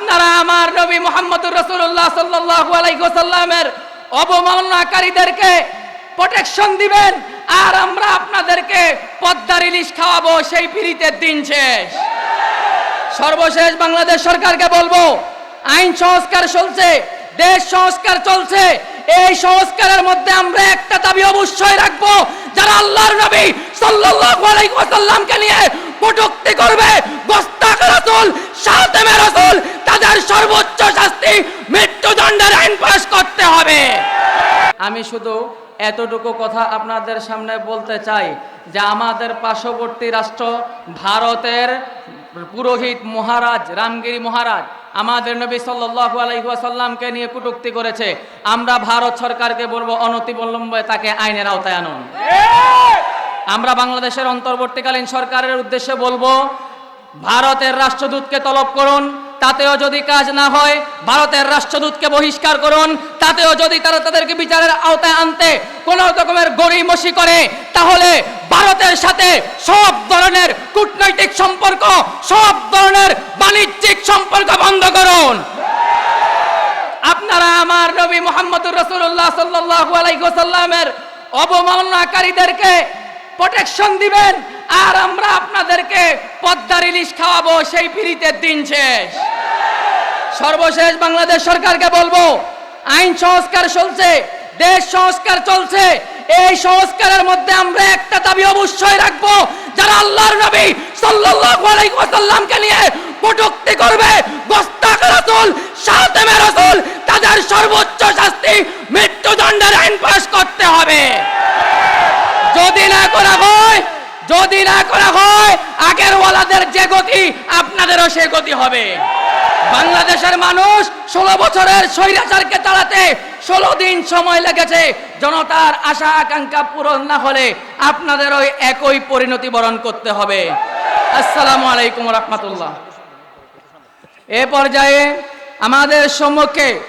আপনারা আমার নবী মোহাম্মদুর রসুল্লাহ সাল্লাল্লাহু আলাইহি ওয়াসাল্লামের অবমাননাকারীদেরকে প্রোটেকশন দিবেন, আর আমরা আপনাদেরকে পদ্মার ইলিশ খাওয়াবো সেই পিড়িতের দিন শেষ। সর্বশেষ বাংলাদেশ সরকারকে বলব, আইন সংস্কার চলছে, দেশ সংস্কার চলছে, এই সংস্কারের মধ্যে আমরা একটা দাবি অবশ্যই রাখব, যারা আল্লাহর নবী সাল্লাল্লাহু আলাইহি ওয়াসাল্লামকে নিয়ে কটূক্তি করবে, গোস্তাখ রাসূল, শাতেমে রাসূল সর্বোচ্চ শাস্তি মৃত্যুদণ্ডের আইন পাশ করতে হবে। আমি শুধু এতটুকু কথা আপনাদের সামনে বলতে চাই যে আমাদের পার্শ্ববর্তী রাষ্ট্র ভারতের পুরোহিত মহারাজ, রামগিরি মহারাজ, আমাদের নবী সাল্লাল্লাহু আলাইহি ওয়াসাল্লামকে নিয়ে কটূক্তি করেছে। আমরা ভারত সরকারকে বলব অনতিবিলম্বে তাকে আইনের আওতায় আনুন। আমরা বাংলাদেশের অন্তর্বর্তীকালীন সরকারের উদ্দেশ্যে বলব, ভারতের রাষ্ট্রদূতকে তলব করুন তাতেও যদি কাজ না হয়, ভারতের রাষ্ট্রদূতকে বহিষ্কার করুন, তাতেও যদি তারা তাদেরকে বিচারের আওতায় আনতে কোনো রকমের গড়িমসি করে, তাহলে ভারতের সাথে সব ধরনের কূটনৈতিক সম্পর্ক, সব ধরনের বাণিজ্যিক সম্পর্ক বন্ধ করুন। আপনারা আমার নবী মোহাম্মদুর রসুল্লাহ আলাইহি অবমাননাকারীদেরকে প্রোটেকশন দিবেন, আর আমরা আপনাদেরকে পদ্মার ইলিশ খাওয়াবো, সেই পিড়িতের দিন শেষ। সর্বশেষ বাংলাদেশ সরকারকে বলব, আইন সংস্কার চলছে, দেশ সংস্কার চলছে, এই সংস্কারের মধ্যে আমরা একটা দাবি অবশ্যই রাখব, যারা আল্লাহর নবী সাল্লাল্লাহু আলাইহি ওয়াসাল্লামকে নিয়ে কটুক্তি করবে, গোস্তাখ রাসূল, শাতেমে রাসূল, তাদের সর্বোচ্চ শাস্তি মৃত্যুদণ্ডের আইন পাশ করতে হবে। যদি না করা হয়, যদি না করা হয় আগের ওয়ালাদের যে গতি, আপনাদেরও সে গতি হবে। বাংলাদেশের মানুষ ষোলো বছরের স্বৈরাচারকে তাড়াতে ষোলো দিন সময় লেগেছে। জনতার আশা, আকাঙ্ক্ষা পূরণ না হলে আপনাদের ওই একই পরিণতি বরণ করতে হবে। আসসালামু আলাইকুম রহমতুল্লাহ। এ পর্যায়ে আমাদের সম্মুখে